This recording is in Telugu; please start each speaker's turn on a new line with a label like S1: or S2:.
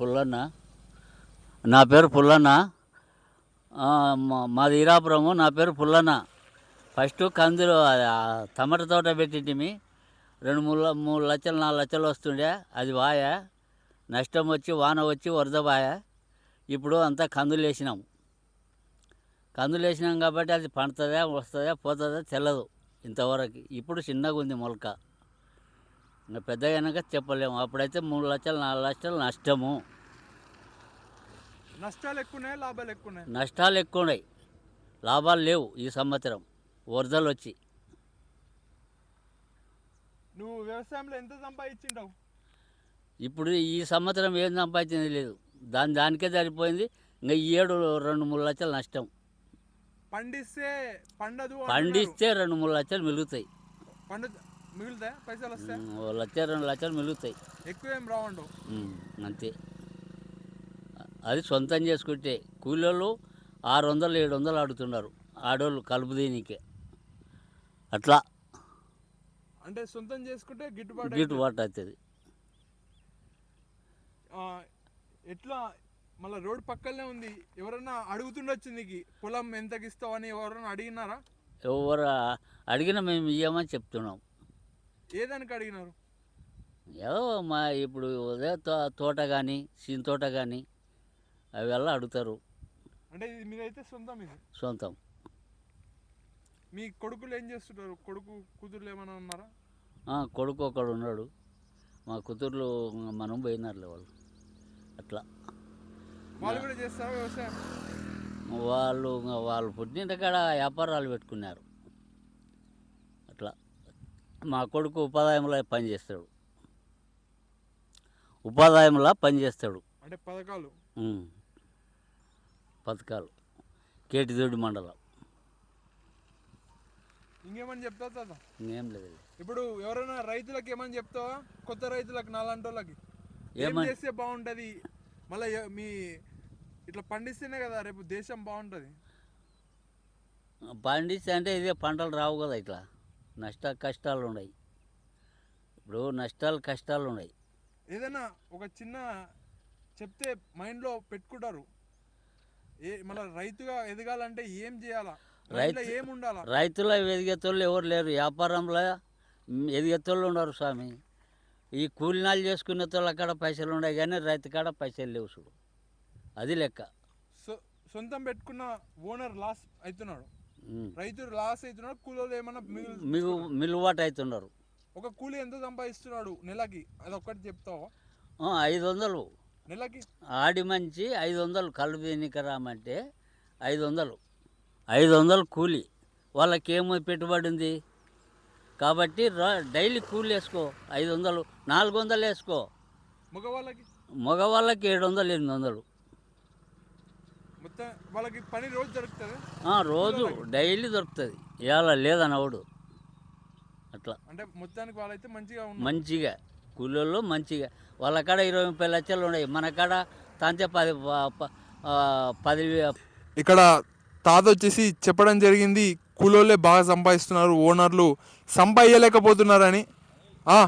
S1: పుల్లన్న. నా పేరు పుల్లన్న. మా- మాది ఈరాపురము నా పేరు పుల్లన్న. ఫస్ట్ కందులు తమట టమాటా తోట పెట్టింటిమి రెండు మూడు మూడు లక్షలు నాలుగు లక్షలు వస్తుండే అది వాయ. నష్టం వచ్చి వాన వచ్చి వరద వాయ. ఇప్పుడు అంతా కందులు వేసినాం కందులు వేసినాం కాబట్టి అది పండుతుందా వస్తుందా పోతుందా తెల్లదు ఇంతవరకు. ఇప్పుడు చిన్నగా ఉంది మొలక. ఇంకా పెద్దగా అయినాక చెప్పలేము. అప్పుడైతే మూడు లక్షలు నాలుగు లక్షలు నష్టము.
S2: నష్టాలు ఎక్కువ ఉన్నాయి లాభాలు ఎక్కువ
S1: నష్టాలు ఎక్కువ ఉన్నాయి లాభాలు లేవు ఈ సంవత్సరం. వరదలు వచ్చి.
S2: నువ్వు వ్యవసాయంలో ఎంత సంపాదించింటావు
S1: ఇప్పుడు ఈ సంవత్సరం ఏం సంపాదించింది లేదు. దాని దానికే సరిపోయింది. ఇంకా ఏడు రెండు మూడు లక్షలు నష్టం.
S2: పండిస్తే పండదు.
S1: పండిస్తే రెండు మూడు లక్షలు మిగులుతాయి.
S2: పండు మిగులుతాయి? పైసలు వస్తాయి?
S1: ఓ లక్ష రెండు లక్షలు మిగులుతాయి.
S2: ఎక్కువ ఏం రావండు
S1: అంతే. అది సొంతం చేసుకుంటే కూలీలు ఆరు వందలు ఏడు వందలు ఆడుతున్నారు. ఆడోళ్ళు కలుపు దీనికే అట్లా.
S2: అంటే సొంతం చేసుకుంటే గిట్టుబాటు.
S1: గిట్టుబాటు అవుతుంది
S2: ఎట్లా? మళ్ళీ రోడ్ పక్కనే ఉంది. ఎవరన్నా అడుగుతుండొచ్చు నీకు పొలం ఎంతకి అని ఎవరన్నా అడిగినారా?
S1: ఎవరు అడిగినా మేము ఇయ్యమని చెప్తున్నాం.
S2: ఏదానికి అడిగినారు?
S1: ఏదో మా ఇప్పుడు అదే తోట కానీ సీన్ తోట కానీ అవి వల్ల అడుగుతారు.
S2: అంటే ఇది మీదైతే సొంతం ఇది?
S1: సొంతం.
S2: మీ కొడుకులు ఏం చేస్తుంటారు? కొడుకు కూతుర్లు ఏమైనా ఉన్నారా?
S1: కొడుకు ఒకడు ఉన్నాడు. మా కూతుర్లు మనం పోయినారులే వాళ్ళు. అట్లా.
S2: వాళ్ళు కూడా చేస్తారా వ్యవసాయం?
S1: వాళ్ళు వాళ్ళు పుట్టిన కాడ వ్యాపారాలు పెట్టుకున్నారు. మా కొడుకు ఉపాధ్యాయంలో పనిచేస్తాడు ఉపాధ్యాయంలో పనిచేస్తాడు
S2: అంటే పథకాలు.
S1: పథకాలు. కేటిదొడ్డి మండలం.
S2: ఇంకేమని చెప్తావు తాత?
S1: ఇంకేం లేదు
S2: ఇప్పుడు ఎవరైనా రైతులకు ఏమని చెప్తావా? కొత్త రైతులకు నాలాంటి వాళ్ళకి ఏం
S1: ఏమని?
S2: చేస్తే బాగుంటది? మళ్ళీ మీ ఇట్లా పండిస్తేనే కదా రేపు దేశం బాగుంటది.
S1: పండిస్తే అంటే ఇదే పంటలు రావు కదా ఇట్లా. నష్ట కష్టాలు ఉన్నాయి ఇప్పుడు నష్టాలు కష్టాలు ఉన్నాయి
S2: ఏదైనా ఒక చిన్న చెప్తే మైండ్లో పెట్టుకుంటారు. ఏ మళ్ళీ రైతుగా ఎదగాలంటే ఏం చేయాలా?
S1: రైతు-
S2: ఏం ఉండాలా
S1: రైతుల ఎదిగేతోళ్ళు ఎవరు లేరు. వ్యాపారంలో ఎదిగేతోళ్ళు ఉన్నారు స్వామి. ఈ కూలినాలు చేసుకునే తోళ్ళు అక్కడ పైసలు ఉన్నాయి కానీ రైతు కాడ పైసలు లేవు చూడు. అది లెక్క.
S2: సొంతం పెట్టుకున్న ఓనర్ లాస్ అవుతున్నాడు.
S1: ఉమ్.
S2: రైతు లాస్ అవుతున్నాడు కూలీలు ఏమన్నా
S1: మిగు మిలుబాటు అవుతున్నారు.
S2: ఒక కూలి ఎంత సంపాదిస్తున్నాడు నెలకి? అది ఒక్కటి చెప్తావా?
S1: ఐదు వందలు
S2: నెలకి?
S1: ఆడి మంచి ఐదు వందలు కలుపు ఎన్నిక రామంటే ఐదు వందలు ఐదు వందలు కూలి. వాళ్ళకి ఏమో పెట్టుబడి ఉంది? కాబట్టి డైలీ కూలి వేసుకో ఐదు వందలు నాలుగు వందలు వేసుకో.
S2: మగవాళ్ళకి?
S1: మగవాళ్ళకి ఏడు వందలు ఎనిమిది వందలు
S2: మొత్తం వాళ్ళకి పని రోజు దొరుకుతుంది
S1: ఆ, రోజు డైలీ దొరుకుతుంది. ఇవాళ లేదనవుడు అట్లా.
S2: అంటే మొత్తానికి వాళ్ళైతే మంచిగా
S1: మంచిగా. కూలీళ్ళు మంచిగా. వాళ్ళ కాడ ఇరవై ముప్పై లక్షలు ఉన్నాయి. మన కాడ తంతే పది పది
S2: ఇక్కడ తాత వచ్చేసి చెప్పడం జరిగింది కూలోళ్ళే బాగా సంపాదిస్తున్నారు ఓనర్లు సంపాదించలేకపోతున్నారని. ఆ,